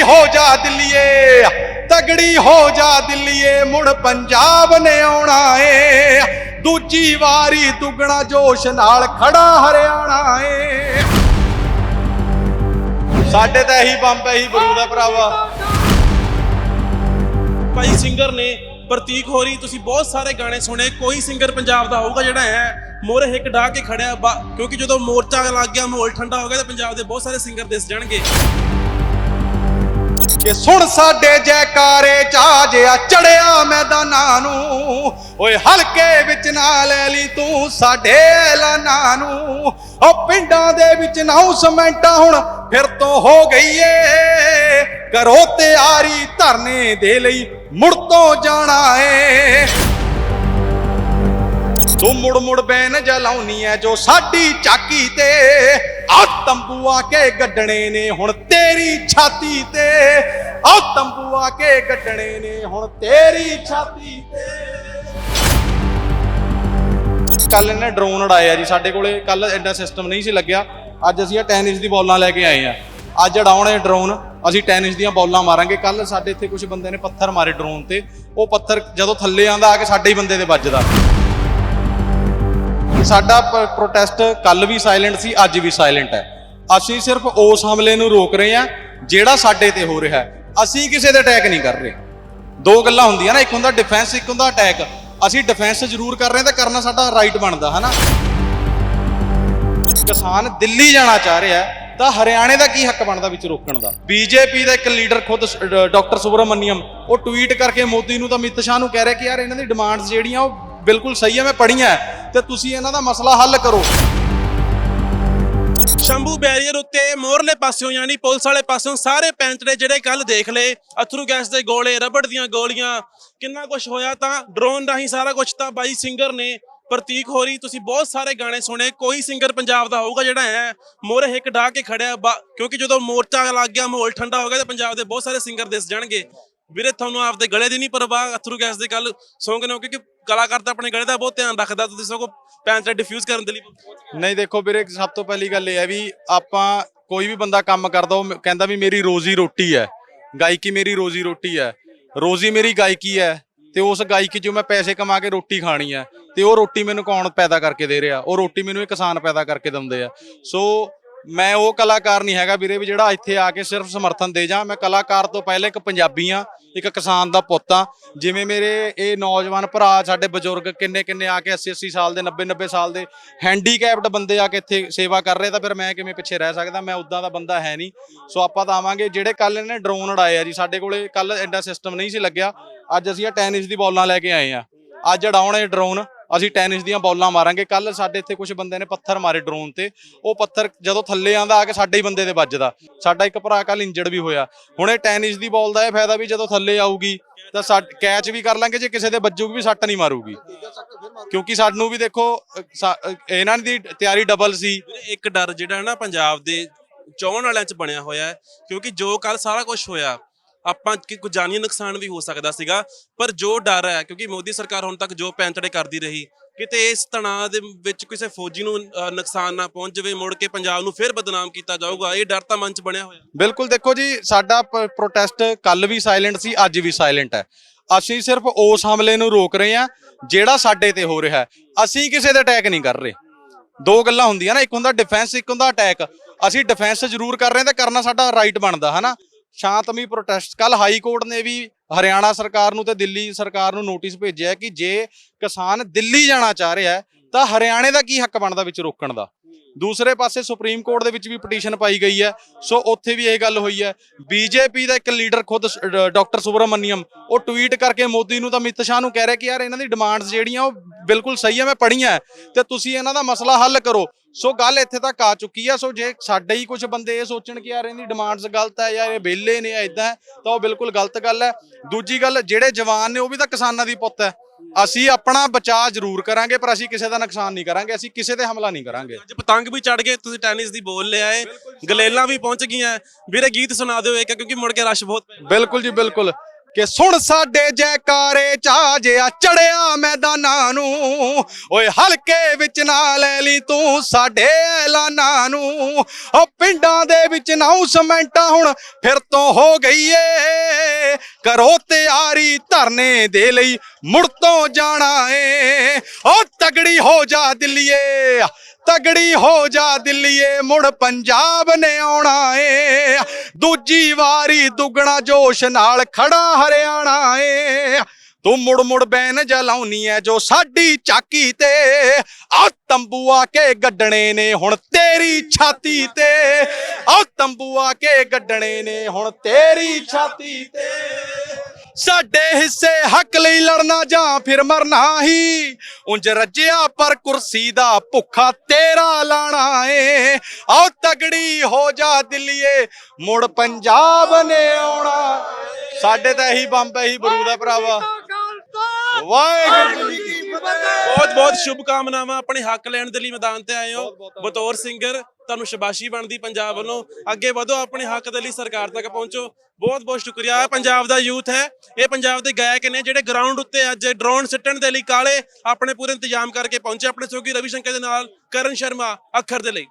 ਤਗੜੀ ਹੋ ਜਾ ਦਿੱਲੀਏ, ਤਗੜੀ ਹੋ ਜਾ ਦਿੱਲੀਏ, ਮੁੜ ਪੰਜਾਬ ਨੇ ਆਉਣਾ ਏ। ਦੂਜੀ ਵਾਰੀ ਦੁੱਗਣਾ ਜੋਸ਼ ਨਾਲ ਖੜਾ ਹਰਿਆਣਾ ਏ। ਸਾਡੇ ਤਾਂ ਇਹੀ ਬੰਬ ਇਹੀ ਬਰੂਦ ਹੈ ਭਰਾਵਾ। ਭਾਈ ਸਿੰਗਰ ਨੇ ਪ੍ਰਤੀਕ ਹੋਰੀ, ਤੁਸੀਂ ਬਹੁਤ ਸਾਰੇ ਗਾਣੇ ਸੁਣੇ, ਕੋਈ ਸਿੰਗਰ ਪੰਜਾਬ ਦਾ ਹੋਊਗਾ ਜਿਹੜਾ ਹੈ ਮੋਰੇ ਹਿੱਕ ਢਾ ਕੇ ਖੜਿਆ ਕਿਉਂਕਿ ਜਦੋਂ ਮੋਰਚਾ ਲੱਗ ਗਿਆ, ਮਾਹੌਲ ਠੰਡਾ ਹੋ ਗਿਆ, ਤਾਂ ਪੰਜਾਬ ਦੇ ਬਹੁਤ ਸਾਰੇ ਸਿੰਗਰ ਦਿਸ ਜਾਣਗੇ। ਕਿ ਸੁਣ ਸਾਡੇ ਜੈਕਾਰੇ ਚਾਜਿਆ ਚੜਿਆ ਮੈਦਾਨਾਂ ਨੂੰ ਓਏ ਹਲਕੇ ਵਿੱਚ ਨਾ ਲੈ ਲਈ ਤੂੰ ਸਾਡੇ ਐਲਾਨਾਂ ਨੂੰ ਉਹ ਪਿੰਡਾਂ ਦੇ ਵਿੱਚ ਨਾਉਸਮੈਂਟਾਂ ਹੁਣ ਫਿਰ ਤੋਂ ਹੋ ਗਈ ਏ। ਕਰੋ ਤਿਆਰੀ ਧਰਨੇ ਦੇ ਲਈ ਮੁੜ ਤੋਂ ਜਾਣਾ ਏ। ਤੂੰ ਮੁੜ ਮੁੜ ਬੈਨ ਜਲਾਉਣੀ ਐ ਜੋ ਸਾਡੀ ਚਾਕੀ ਤੇ। ਆ ਤੰਬੂ ਆ ਕੇ ਗੱਡਣੇ ਨੇ ਹੁਣ ਤੇਰੀ ਛਾਤੀ ਤੇ। ਆ ਤੰਬੂ ਆ ਕੇ ਗੱਡਣੇ ਨੇ ਹੁਣ ਤੇਰੀ ਛਾਤੀ ਤੇ। ਕੱਲ ਇਹਨੇ ਡਰੋਨ ਉਡਾਇਆ ਜੀ ਸਾਡੇ ਕੋਲੇ। ਕੱਲ ਐਡਾ ਸਿਸਟਮ ਨਹੀਂ ਸੀ ਲੱਗਿਆ। ਅੱਜ ਅਸੀਂ ਇਹ ਟੈਨਿਸ ਦੀ ਬੋਲਾਂ ਲੈ ਕੇ ਆਏ ਆ। ਅੱਜ ਉਡਾਉਣੇ ਡਰੋਨ ਅਸੀਂ ਟੈਨਿਸ ਦੀਆਂ ਬੋਲਾਂ ਮਾਰਾਂਗੇ। ਕੱਲ ਸਾਡੇ ਇੱਥੇ ਕੁਝ ਬੰਦੇ ਨੇ ਪੱਥਰ ਮਾਰੇ ਡਰੋਨ ਤੇ। ਉਹ ਪੱਥਰ ਜਦੋਂ ਥੱਲੇ ਆਂਦਾ ਆ ਕੇ ਸਾਡੇ ਹੀ ਬੰਦੇ ਤੇ ਵੱਜਦਾ। ਸਾਡਾ ਪ੍ਰੋਟੈਸਟ ਕੱਲ ਵੀ ਸਾਇਲੈਂਟ ਸੀ, ਅੱਜ ਵੀ ਸਾਇਲੈਂਟ ਹੈ। ਅਸੀਂ ਸਿਰਫ ਉਸ ਹਮਲੇ ਨੂੰ ਰੋਕ ਰਹੇ ਹਾਂ, ਜਿਹੜਾ ਸਾਡੇ ਤੇ ਹੋ ਰਿਹਾ ਹੈ। ਅਸੀਂ ਕਿਸੇ ਤੇ ਅਟੈਕ ਨਹੀਂ ਕਰ ਰਹੇ। ਦੋ ਗੱਲਾਂ ਹੁੰਦੀਆਂ ਨਾ, ਇੱਕ ਹੁੰਦਾ ਡਿਫੈਂਸ ਇੱਕ ਹੁੰਦਾ ਅਟੈਕ ਅਸੀਂ ਡਿਫੈਂਸ ਜ਼ਰੂਰ ਕਰ ਰਹੇ ਤਾਂ ਕਰਨਾ ਸਾਡਾ ਰਾਈਟ ਬਣਦਾ, ਹੈ ਨਾ? ਕਿਸਾਨ ਦਿੱਲੀ ਜਾਣਾ ਚਾਹ ਰਿਹਾ ਤਾਂ ਹਰਿਆਣੇ ਦਾ ਕੀ ਹੱਕ ਬਣਦਾ ਵਿੱਚ ਰੋਕਣ ਦਾ? ਬੀਜੇਪੀ ਦਾ ਇੱਕ ਲੀਡਰ ਖੁਦ ਡਾਕਟਰ ਸੁਬਰਮਨੀਅਮ, ਉਹ ਟਵੀਟ ਕਰਕੇ ਮੋਦੀ ਨੂੰ ਤਾਂ ਅਮਿਤ ਸ਼ਾਹ ਨੂੰ ਕਹਿ ਰਿਹਾ ਕਿ ਯਾਰ ਇਹਨਾਂ ਦੀ ਡਿਮਾਂਡਸ ਜਿਹੜੀਆਂ, ਉਹ ਬਿਲਕੁਲ ਸਹੀ ਹੈ, ਮੈਂ ਪੜੀਆਂ ਤੇ ਤੁਸੀਂ ਇਹਨਾਂ ਦਾ ਮਸਲਾ ਹੱਲ ਕਰੋ। ਸ਼ੰਭੂ ਬੈਰੀਅਰ ਉੱਤੇ ਮੋਰਲੇ ਪਾਸਿਓਂ ਯਾਨੀ ਪੁਲਿਸ ਵਾਲੇ ਪਾਸਿਓਂ ਸਾਰੇ ਪੈਂਚੜੇ ਜਿਹੜੇ ਕੱਲ ਦੇਖ ਲਏ। ਅਥਰੂ ਗੈਸ ਦੇ ਗੋਲੇ, ਰਬੜ ਦੀਆਂ ਗੋਲੀਆਂ, ਕਿੰਨਾ ਕੁਝ ਹੋਇਆ ਤਾਂ ਡਰੋਨ ਰਾਹੀਂ ਸਾਰਾ ਕੁਝ ਤਾਂ ਬਾਈ ਸਿੰਗਰ ਨੇ ਪ੍ਰਤੀਕ ਹੋਰੀ ਤੁਸੀਂ ਬਹੁਤ ਸਾਰੇ ਗਾਣੇ ਸੁਣੇ, ਕੋਈ ਸਿੰਗਰ ਪੰਜਾਬ ਦਾ ਹੋਊਗਾ ਜਿਹੜਾ ਹੈ ਮੋਰੇ ਹਿੱਕ ਢਾ ਕੇ ਖੜਿਆ ਕਿਉਂਕਿ ਜਦੋਂ ਮੋਰਚਾ ਲੱਗ ਗਿਆ, ਮਾਹੌਲ ਠੰਡਾ ਹੋ ਗਿਆ ਤਾਂ ਪੰਜਾਬ ਦੇ ਬਹੁਤ ਸਾਰੇ ਸਿੰਗਰ ਦਿਸ ਜਾਣਗੇ। ਵੀਰੇ, ਤੁਹਾਨੂੰ ਆਪਦੇ ਗਲੇ ਦੀ ਨਹੀਂ ਪਰਵਾਹ ਅਥਰੂ ਗੈਸ ਦੀ ਗੱਲ ਸੌਂਗ ਨੇ, ਕਿਉਂਕਿ ਕਲਾਕਾਰ ਤਾਂ ਆਪਣੇ ਗਲੇ ਦਾ ਬਹੁਤ ਧਿਆਨ ਰੱਖਦਾ, ਤੁਸੀਂ ਸਗੋਂ ਪੈਂਚੜੇ ਡਿਫਿਊਜ਼ ਕਰਨ ਦੇ ਲਈ ਨਹੀਂ, ਦੇਖੋ ਵੀਰੇ, ਸਭ ਤੋਂ ਪਹਿਲੀ ਗੱਲ ਇਹ ਹੈ ਵੀ ਆਪਾਂ ਕੋਈ ਵੀ ਬੰਦਾ ਕੰਮ ਕਰਦਾ, ਉਹ ਕਹਿੰਦਾ ਵੀ ਮੇਰੀ ਰੋਜ਼ੀ ਰੋਟੀ ਹੈ। ਗਾਇਕੀ ਮੇਰੀ ਰੋਜ਼ੀ ਰੋਟੀ ਹੈ। ਰੋਜ਼ੀ ਮੇਰੀ ਗਾਇਕੀ ਹੈ ਤੇ ਉਸ ਗਾਇਕੀ ਚੋਂ ਮੈਂ ਪੈਸੇ ਕਮਾ ਕੇ ਰੋਟੀ ਖਾਣੀ ਹੈ ਤੇ ਉਹ ਰੋਟੀ ਮੈਨੂੰ ਕੌਣ ਪੈਦਾ ਕਰਕੇ ਦੇ ਰਿਹਾ? ਉਹ ਰੋਟੀ ਮੈਨੂੰ ਇਹ ਕਿਸਾਨ ਪੈਦਾ ਕਰਕੇ ਦਿੰਦੇ ਆ। ਸੋ ਮੈਂ ਉਹ ਕਲਾਕਾਰ ਨਹੀਂ ਹੈਗਾ ਵੀਰੇ ਵੀ ਜਿਹੜਾ ਇੱਥੇ ਆ ਕੇ ਸਿਰਫ ਸਮਰਥਨ ਦੇ ਜਾ। ਮੈਂ ਕਲਾਕਾਰ ਤੋਂ ਪਹਿਲੇ ਇੱਕ ਪੰਜਾਬੀ ਆ ਇੱਕ ਕਿਸਾਨ ਦਾ ਪੁੱਤ ਆ ਜਿਵੇਂ ਮੇਰੇ ਇਹ ਨੌਜਵਾਨ ਭਰਾ ਸਾਡੇ ਬਜ਼ੁਰਗ ਕਿੰਨੇ ਕਿੰਨੇ ਆ ਕੇ 80 80 ਸਾਲ ਦੇ 90 90 ਸਾਲ ਦੇ ਹੈਂਡੀਕੈਪਡ ਬੰਦੇ ਆ ਕੇ ਇੱਥੇ ਸੇਵਾ ਕਰ ਰਹੇ, ਤਾਂ ਫਿਰ ਮੈਂ ਕਿਵੇਂ ਪਿੱਛੇ ਰਹਿ ਸਕਦਾ? ਮੈਂ ਉਦਾਂ ਦਾ ਬੰਦਾ ਹੈ ਨਹੀਂ। ਸੋ ਆਪਾਂ ਤਾਂ ਆਵਾਂਗੇ। ਜਿਹੜੇ ਕੱਲ ਇਹਨੇ ਡਰੋਨ ਉਡਾਏ ਆ ਜੀ, ਸਾਡੇ ਕੋਲੇ ਕੱਲ ਐਡਾ ਸਿਸਟਮ ਨਹੀਂ ਸੀ ਲੱਗਿਆ। ਅੱਜ ਅਸੀਂ ਇਹ ਟੈਨਿਸ ਦੀ ਬੋਲਾਂ ਲੈ ਕੇ ਆਏ ਆ। ਅੱਜ ਉਡਾਉਣੇ ਡਰੋਨ ਅਸੀਂ ਟੈਨਿਸ ਦੀਆਂ ਬੋਲਾਂ ਮਾਰਾਂਗੇ। ਕੱਲ ਸਾਡੇ ਇੱਥੇ ਕੁਝ ਬੰਦੇ ਨੇ ਪੱਥਰ ਮਾਰੇ ਡਰੋਨ ਤੇ। ਉਹ ਪੱਥਰ ਜਦੋਂ ਥੱਲੇ ਆਂਦਾ ਆ ਕੇ ਸਾਡੇ ਹੀ ਬੰਦੇ ਤੇ ਵੱਜਦਾ। ਸਾਡਾ ਇੱਕ ਭਰਾ ਕੱਲ ਇੰਜਰਡ ਵੀ ਹੋਇਆ। ਹੁਣ ਇਹ ਟੈਨਿਸ ਦੀ ਬੋਲ ਦਾ ਇਹ ਫਾਇਦਾ ਵੀ ਜਦੋਂ ਥੱਲੇ ਆਊਗੀ, ਤਾਂ ਸਾ ਕੈਚ ਵੀ ਕਰ ਲਾਂਗੇ। ਜੇ ਕਿਸੇ ਦੇ ਵੱਜੂਗੀ, ਵੀ ਸੱਟ ਨਹੀਂ ਮਾਰੂਗੀ। ਕਿਉਂਕਿ ਸਾਨੂੰ ਵੀ ਦੇਖੋ ਇਹਨਾਂ ਦੀ ਤਿਆਰੀ ਡਬਲ ਸੀ। ਇੱਕ ਡਰ ਜਿਹੜਾ ਨਾ ਪੰਜਾਬ ਦੇ ਚਾਹਣ ਵਾਲਿਆਂ 'ਚ ਬਣਿਆ ਹੋਇਆ ਕਿਉਂਕਿ ਜੋ ਕੱਲ ਸਾਰਾ ਕੁਝ ਹੋਇਆ ਆਪਾਂ ਕਿ ਕੋਈ ਜਾਨੀ ਨੁਕਸਾਨ ਵੀ ਹੋ ਸਕਦਾ ਸੀਗਾ ਪਰ ਜੋ ਡਰ ਹੈ ਕਿਉਂਕਿ ਮੋਦੀ ਸਰਕਾਰ ਹੁਣ ਤੱਕ ਜੋ ਪੈਂਤੜੇ ਕਰਦੀ ਰਹੀ ਕਿਤੇ ਇਸ ਤਣਾਅ ਦੇ ਵਿੱਚ ਕਿਸੇ ਫੌਜੀ ਨੂੰ ਅ, ਨੁਕਸਾਨ ਨਾ ਪਹੁੰਚ ਜਾਵੇ ਮੁੜ ਕੇ ਪੰਜਾਬ ਨੂੰ ਫਿਰ ਬਦਨਾਮ ਕੀਤਾ ਜਾਊਗਾ ਇਹ ਡਰ ਤਾਂ ਮਨ 'ਚ ਬਣਿਆ ਹੋਇਆ। ਬਿਲਕੁਲ ਦੇਖੋ ਜੀ ਸਾਡਾ ਪ੍ਰੋਟੈਸਟ ਕੱਲ ਵੀ ਸਾਇਲੈਂਟ ਸੀ ਅੱਜ ਵੀ ਸਾਇਲੈਂਟ ਹੈ। ਅਸੀਂ ਸਿਰਫ ਉਸ ਹਮਲੇ ਨੂੰ ਰੋਕ ਰਹੇ ਹਾਂ ਜਿਹੜਾ ਸਾਡੇ ਤੇ ਹੋ ਰਿਹਾ ਹੈ। ਅਸੀਂ ਕਿਸੇ ਤੇ ਅਟੈਕ ਨਹੀਂ ਕਰ ਰਹੇ। ਦੋ ਗੱਲਾਂ ਹੁੰਦੀਆਂ ਨਾ ਇੱਕ ਹੁੰਦਾ ਡਿਫੈਂਸ ਇੱਕ ਹੁੰਦਾ ਅਟੈਕ ਅਸੀਂ ਡਿਫੈਂਸ ਜ਼ਰੂਰ ਕਰ ਰਹੇ ਹਾਂ ਤਾਂ ਕਰਨਾ ਸਾਡਾ ਰਾਈਟ ਬਣਦਾ ਹੈ ਨਾ ਸ਼ਾਂਤਮਈ ਪ੍ਰੋਟੈਸਟ ਕੱਲ ਹਾਈ ਕੋਰਟ ਨੇ ਵੀ ਹਰਿਆਣਾ ਸਰਕਾਰ ਨੂੰ ਤੇ ਦਿੱਲੀ ਸਰਕਾਰ ਨੂੰ ਨੋਟਿਸ ਭੇਜਿਆ ਕਿ ਜੇ ਕਿਸਾਨ ਦਿੱਲੀ ਜਾਣਾ ਚਾਹ ਰਿਹਾ ਹੈ, ਤਾਂ ਹਰਿਆਣੇ ਦਾ ਕੀ ਹੱਕ ਬਣਦਾ ਵਿੱਚ ਰੋਕਣ ਦਾ? ਦੂਸਰੇ ਪਾਸੇ ਸੁਪਰੀਮ ਕੋਰਟ ਦੇ ਵਿੱਚ ਵੀ ਪਟੀਸ਼ਨ ਪਾਈ ਗਈ ਹੈ। ਸੋ ਉੱਥੇ ਵੀ ਇਹ ਗੱਲ ਹੋਈ ਹੈ। ਬੀਜੇਪੀ ਦਾ ਇੱਕ ਲੀਡਰ ਖੁਦ ਡਾਕਟਰ ਸੁਬਰਮਨੀਅਮ, ਉਹ ਟਵੀਟ ਕਰਕੇ ਮੋਦੀ ਨੂੰ ਤਾਂ ਅਮਿਤ ਸ਼ਾਹ ਨੂੰ ਕਹਿ ਰਿਹਾ ਕਿ ਯਾਰ ਇਹਨਾਂ ਦੀ ਡਿਮਾਂਡਸ ਜਿਹੜੀਆਂ ਉਹ ਬਿਲਕੁਲ ਸਹੀ ਹੈ ਮੈਂ ਪੜੀਆਂ ਤੇ ਤੁਸੀਂ ਇਹਨਾਂ ਦਾ ਮਸਲਾ ਹੱਲ ਕਰੋ। ਸੋ ਗੱਲ ਇੱਥੇ ਤੱਕ ਆ ਚੁੱਕੀ ਆ ਸੋ ਜੇ ਸਾਡੇ ਹੀ ਕੁਝ ਬੰਦੇ ਇਹ ਸੋਚਣ ਕਿ ਯਾਰ ਇਹਦੀ ਡਿਮਾਂਡਸ ਗਲਤ ਹੈ ਜਾਂ ਇਹ ਵਿਹਲੇ ਨੇ ਇਦਾਂ ਤਾਂ ਉਹ ਬਿਲਕੁਲ ਗਲਤ ਗੱਲ ਹੈ। ਦੂਜੀ ਗੱਲ ਜਿਹੜੇ ਜਵਾਨ ਨੇ ਉਹ ਵੀ ਤਾਂ ਕਿਸਾਨਾਂ ਦੀ ਪੁੱਤ ਹੈ। ਅਸੀਂ ਆਪਣਾ ਬਚਾਅ ਜ਼ਰੂਰ ਕਰਾਂਗੇ ਪਰ ਅਸੀਂ ਕਿਸੇ ਦਾ ਨੁਕਸਾਨ ਨਹੀਂ ਕਰਾਂਗੇ। ਅਸੀਂ ਕਿਸੇ ਤੇ ਹਮਲਾ ਨਹੀਂ ਕਰਾਂਗੇ। ਅੱਜ ਪਤੰਗ ਵੀ ਚੜ ਗਏ ਤੁਸੀਂ ਟੈਨਿਸ ਦੀ ਬੋਲ ਲਿਆ ਏ। ਗਲੇਲਾਂ ਵੀ ਪਹੁੰਚ ਗਈਆਂ। ਵੀਰੇ ਗੀਤ ਸੁਣਾ ਦਿਓ ਇੱਕ ਕਿਉਂਕਿ ਮੁੜ ਕੇ ਰਸ਼ ਬਹੁਤ ਪੈ ਬਿਲਕੁਲ ਜੀ ਬਿਲਕੁਲ। ਕਿ ਸੁਣ ਸਾਡੇ ਜੈਕਾਰੇ ਚਾ ਜਿਆ ਚੜਿਆ ਮੈਦਾਨਾਂ ਨੂੰ। ਓਏ ਹਲਕੇ ਵਿੱਚ ਨਾ ਲੈ ਲਈ ਤੂੰ ਸਾਡੇ ਐਲਾਨਾਂ ਨੂੰ। ਓ ਪਿੰਡਾਂ ਦੇ ਵਿੱਚ ਨਾਉਸਮੈਂਟਾਂ ਹੁਣ ਫਿਰ ਤੋਂ ਹੋ ਗਈ ਏ। ਕਰੋ ਤਿਆਰੀ ਧਰਨੇ ਦੇ ਲਈ ਮੁੜ ਤੋਂ ਜਾਣਾ ਏ। ਓ ਤਗੜੀ ਹੋ ਜਾ ਦਿੱਲੀਏ, ਤਗੜੀ ਹੋ ਜਾ ਦਿੱਲੀਏ, ਮੁੜ ਪੰਜਾਬ ਨੇ ਆਉਣਾ ਏ। ਦੂਜੀ ਵਾਰੀ ਦੁੱਗਣਾ ਜੋਸ਼ ਨਾਲ ਖੜਾ ਹਰਿਆਣਾ ਏ। ਤੂੰ ਮੁੜ ਮੁੜ ਬੈਨ ਜਲਾਉਣੀ ਐ ਜੋ ਸਾਡੀ ਚਾਕੀ ਤੇ। ਆ ਤੰਬੂ ਆ ਕੇ ਗੱਡਣੇ ਨੇ ਹੁਣ ਤੇਰੀ ਛਾਤੀ ਤੇ। ਆ ਤੰਬੂ ਆ ਕੇ ਗੱਡਣੇ ਨੇ ਹੁਣ ਤੇਰੀ ਛਾਤੀ ਤੇ। ਸਾਡੇ ਹਿੱਸੇ ਹੱਕ ਲਈ ਲੜਨਾ ਜਾਂ ਫਿਰ ਮਰਨਾ ਹੀ? ਉਂਝ ਰੱਜਿਆ ਪਰ ਕੁਰਸੀ ਦਾ ਭੁੱਖਾ ਤੇਰਾ ਲਾਣਾ ਏ। ਆਓ ਤਗੜੀ ਹੋ ਜਾ ਦਿੱਲੀਏ ਮੁੜ ਪੰਜਾਬ ਨੇ ਆਉਣਾ। ਸਾਡੇ ਤਾਂ ਇਹੀ ਬੰਬ ਇਹੀ ਬਰੂਦ ਹੈ ਭਰਾਵਾ। ਵਾਹਿਗੁਰੂ ਬਹੁਤ ਬਹੁਤ ਸ਼ੁਭ ਕਾਮਨਾਵਾਂ ਆਪਣੇ ਹੱਕ ਲੈਣ ਦੇ ਲਈ ਮੈਦਾਨ ਤੇ ਆਏ ਹੋ। ਬਤੌਰ ਸਿੰਗਰ ਤੁਹਾਨੂੰ ਸ਼ਾਬਾਸ਼ੀ ਬਣਦੀ ਪੰਜਾਬ ਵੱਲੋਂ। ਅੱਗੇ ਵਧੋ ਆਪਣੇ ਹੱਕ ਦੇ ਲਈ ਸਰਕਾਰ ਤੱਕ ਪਹੁੰਚੋ। ਬਹੁਤ ਬਹੁਤ ਸ਼ੁਕਰੀਆ। ਪੰਜਾਬ ਦਾ ਯੂਥ ਹੈ। ਇਹ ਪੰਜਾਬ ਦੇ ਗਾਇਕ ਨੇ ਜਿਹੜੇ ਗਰਾਊਂਡ ਉੱਤੇ ਅੱਜ ਡਰੋਨ ਸਿੱਟਣ ਦੇ ਲਈ ਕਾਲੇ ਆਪਣੇ ਪੂਰੇ ਇੰਤਜ਼ਾਮ ਕਰਕੇ ਪਹੁੰਚੇ ਆਪਣੇ ਸੋਗੀ ਰਵੀ ਸ਼ੰਕਰ ਦੇ ਨਾਲ ਕਰਨ ਸ਼ਰਮਾ ਅੱਖਰ ਦੇ ਲਈ।